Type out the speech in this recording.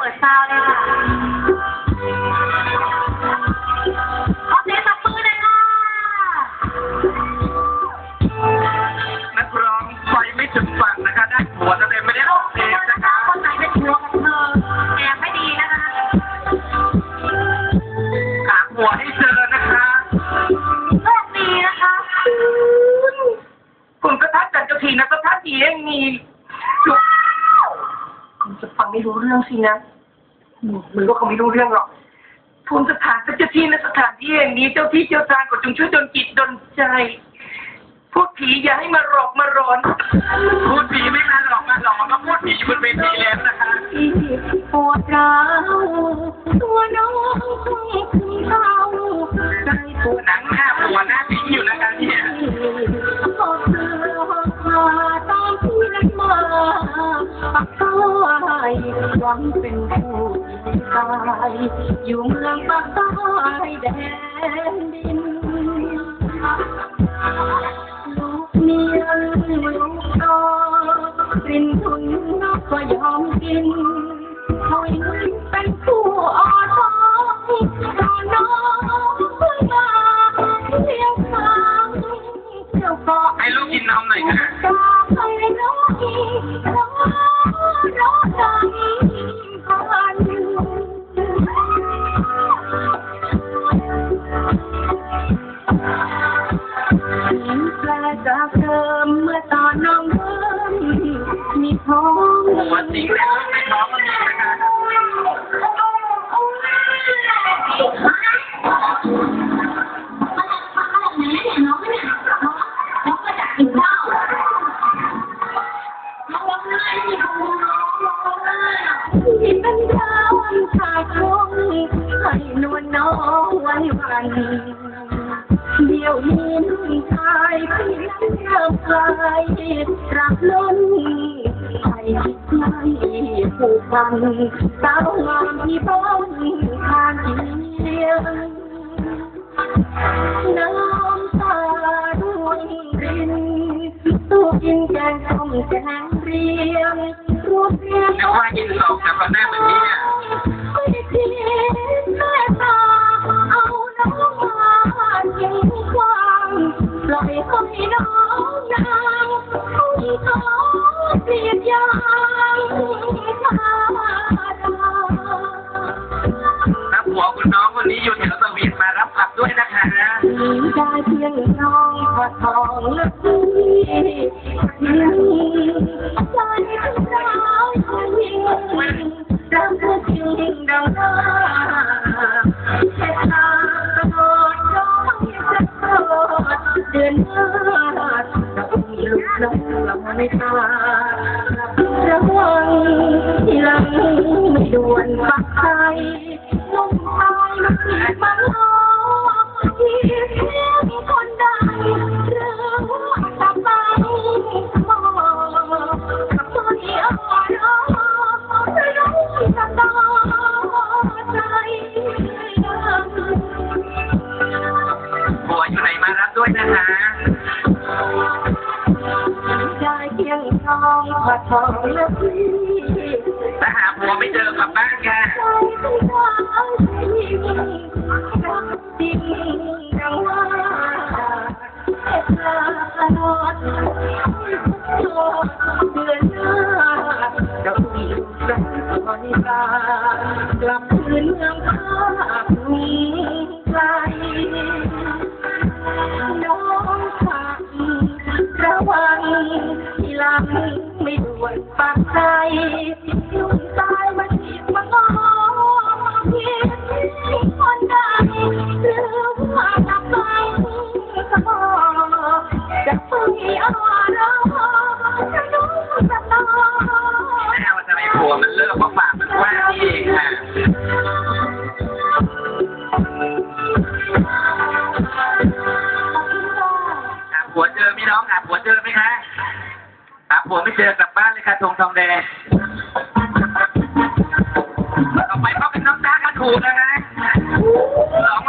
เปิดซาวด์เลยค่ะขอเสียงตบมือหน่อยค่ะนักร้องไฟไม่ถึงฝั่งนะคะได้หัวแต่ไม่ได้ออกเพลงนะนะคะคะคนไหนเป็นผัวกับเธอแอบไม่ดีนะคะหาหัวให้เจอนะคะ โชคดีนะคะ คุณก็ทักจันเจ้าทีนะก็ทักทีเองมีจุกคุณจะฟัง ไม่รู้เรื่องสินะมึงก็คงไม่รู้เรื่องหรอกภูมิสถานกับเจ้าที่ในสถานที่แห่งนี้เจ้าที่เจ้าทางก็จงช่วยดลจิตดลใจ พวกผีอย่าให้มาหลอกมาร้อนพูดผีไม่มาหลอกมาหลอกก็พูดผีบนเวทีแล้วนะคะ ที่ปวดร้าวตัวน้องคุณเหวังเป็นผู้ตายอยู่เมืองปากใต้แดนดิน ลูกเมียลูกตอกลิ่นทุนนกก็ยอมกิน ท้องหัวสิงแต่ลูกในท้องก็มีนะคะที่เป็นดาวชายคงให้นวลน้องไว้วันเดี๋ยวนี้นุ่งชายพี่เริ่มกลายรักล้น ไปไม่ผูกพันสาวงามที่บ้านทานเลี้ยงน้ำตาร่วงรินตู้กินแกงส้มแกงเรียงรวมเรียง นึกว่ายินหลอกแต่พอหน้าเหมือนนี่เนี่ย ยงน้องพอทองและพี่เพียงใจเป็นสาวผู้หญิงรักเธอจริงดังหน้าแค่ตาตลอดย้อนจะตลอดเดือนหน้าต้องลูกน้องลำไม่ตาระวังที่หลังไม่ด่วนปั วอยู่ไหนมารับด้วยนะคะได้เพียงทองพอทองและพี่ถ้าหาผัวไม่เจอกลับบ้านค่ะ ใจลุ่มตายมันอีกมาง้อเพียงคนใดหรือว่าจะไปสมอจะไปอ่อนร้องจะรู้จะต่อไม่เอาทำไมผัวมันเลิกเพราะปากมันว่าเองค่ะหาผัวเจอไหมน้องหาผัวเจอไหมคะ หาผัวไม่เจอกลับบ้านเลยค่ะทงทองแดงต่อไปก็เป็นน้องจ้ากันถูกนะฮะสอง